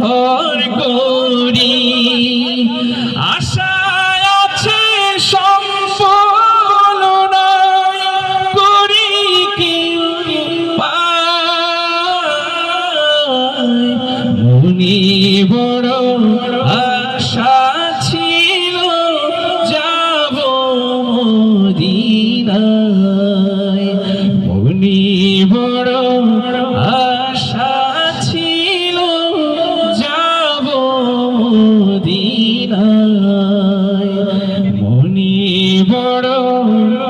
ভর করি। আশা আছে সম্পূর্ণ করি কি পায়। মনে বড় আশা ছিল, যাব মদিনায়। মনে বড় Oh.